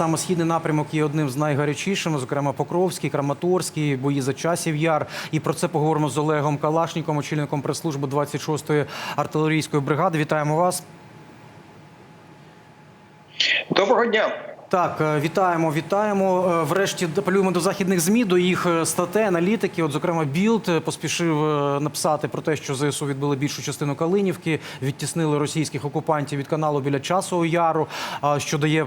саме східний напрямок є одним з найгарячішим, зокрема Покровський, Краматорський, бої за часів яр. І про це поговоримо з Олегом Калашніком, очільником прес-служби 26-ї артилерійської бригади. Вітаємо вас. Доброго дня. Так, е, вітаємо, вітаємо. Е, Врешті апелюємо до західних змі, до їх е, статей, аналітики. От, зокрема, Білд поспішив написати про те, що ЗСУ відбили більшу частину Калинівки, відтіснили російських окупантів від каналу біля Часового Яру, що дає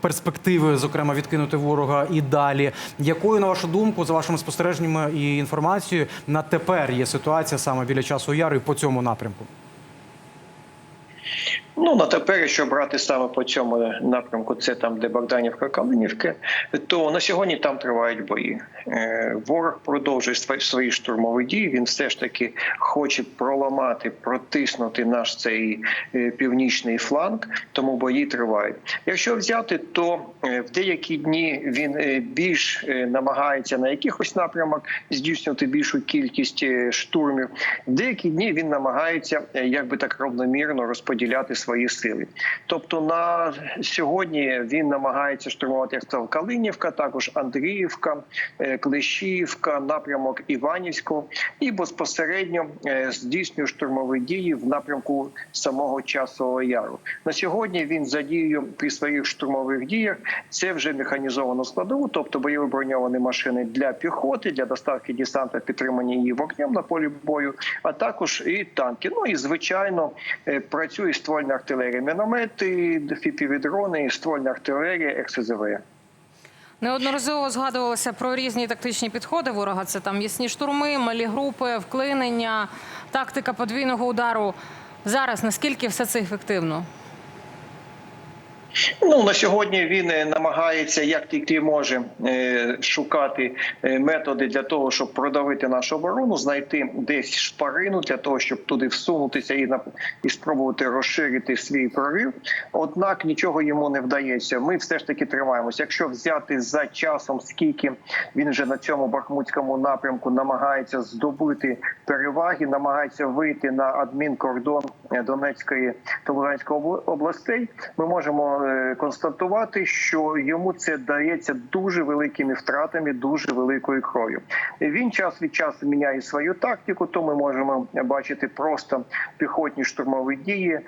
перспективи, зокрема, відкинути ворога і далі. Якою, на вашу думку, за вашими спостереженнями і інформацією, на тепер є ситуація саме біля Часового Яру і по цьому напрямку? Ну на тепер, якщо брати саме по цьому напрямку, це там, де Богданівка, Калинівка, то на сьогодні там тривають бої. Е, Ворог продовжує свої штурмові дії. Він все ж таки хоче проламати, протиснути наш цей е, північний фланг, тому бої тривають. Якщо взяти, то е, в деякі дні він більш намагається на якихось напрямок здійснювати більшу кількість штурмів. В деякі дні він намагається як би так равномірно розподіляти свої сили. Тобто на сьогодні він намагається штурмувати як сказав Калинівка, також Андріївка, е, Клещіївка, напрямок Іванівського і безпосередньо е, здійснює штурмові дії в напрямку самого часового яру. На сьогодні він задіює при своїх штурмових діях це вже механізовану складову, тобто бойові броньовані машини для піхоти, для доставки десанта, підтримання її вогнем на полі бою, а також і танки. Ну і звичайно е, працює ствольна артилерія, міномети, фіпівідрони, ствольна артилерія, РСЗВ. Неодноразово згадувалося про різні тактичні підходи ворога. Це там ясні штурми, малі групи, вклинення, тактика подвійного удару. Зараз наскільки все це ефективно? Ну на сьогодні він е, намагається як тільки може е, шукати е, методи для того, щоб продавити нашу оборону, знайти десь шпарину для того, щоб туди всунутися і і спробувати розширити свій прорив. Однак нічого йому не вдається. Ми все ж таки тримаємося. Якщо взяти за часом, скільки він вже на цьому бахмутському напрямку намагається здобути переваги, намагається вийти на адмінкордон Донецької та Луганської областей, ми можемо е, констатувати, що йому це дається дуже великими втратами, дуже великою кров'ю. Він час від часу міняє свою тактику, то ми можемо бачити просто піхотні штурмові дії.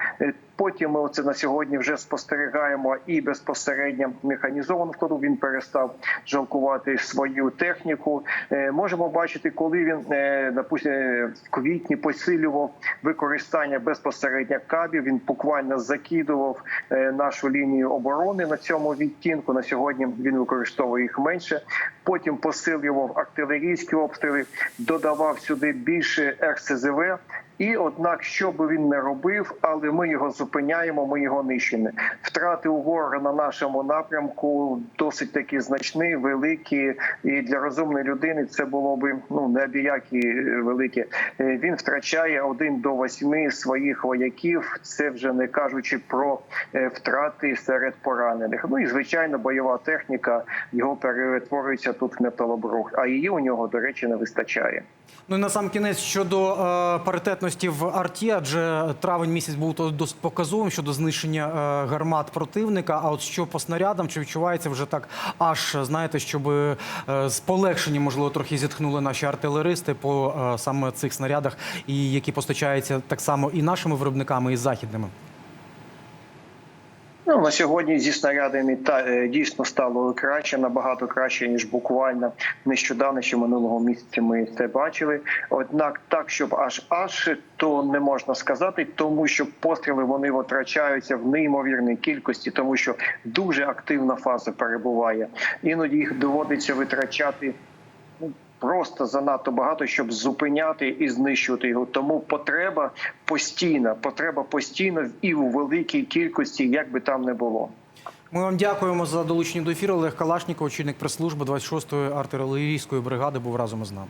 Потім ми це на сьогодні вже спостерігаємо і безпосередньо механізовану складу. Він перестав жалкувати свою техніку. Е, Можемо бачити, коли він е, допустим, е, в квітні посилював використання безпосередньо кабів. Він буквально закидував нашу лінію оборони на цьому відтінку. На сьогодні він використовує їх менше. Потім посилював артилерійські обстріли, додавав сюди більше РСЗВ. І однак, що би він не робив, але ми його зупиняємо, ми його нищимо. Втрати у ворога на нашому напрямку досить такі значні, великі, і для розумної людини це було би ну неабиякі е, великі. Е, Він втрачає один до восьми своїх вояків. Це вже не кажучи про е, втрати серед поранених. Ну і звичайно, бойова техніка його перетворюється тут в металобрух, а її у нього, до речі, не вистачає. Ну і на сам кінець щодо е, паритетності в арті, адже травень місяць був досить показовим щодо знищення е, гармат противника. А от що по снарядам, чи відчувається вже так, аж знаєте, щоб е, з полегшенням, можливо, трохи зітхнули наші артилеристи по е, саме цих снарядах, і які постачаються так само і нашими виробниками, і західними. Ну на сьогодні зі снарядами та е, дійсно стало краще, набагато краще ніж буквально нещодавно, ще минулого місяця ми це бачили. Однак, так щоб аж аж то не можна сказати, тому що постріли вони витрачаються в неймовірній кількості, тому що дуже активна фаза перебуває. Іноді їх доводиться витрачати. Просто занадто багато, щоб зупиняти і знищувати його. Тому потреба постійна, потреба постійно і у великій кількості, як би там не було. Ми вам дякуємо за долучення до ефіру. Олег Калашніков, очільник прес-служби 26-ї артилерійської бригади, був разом із нами.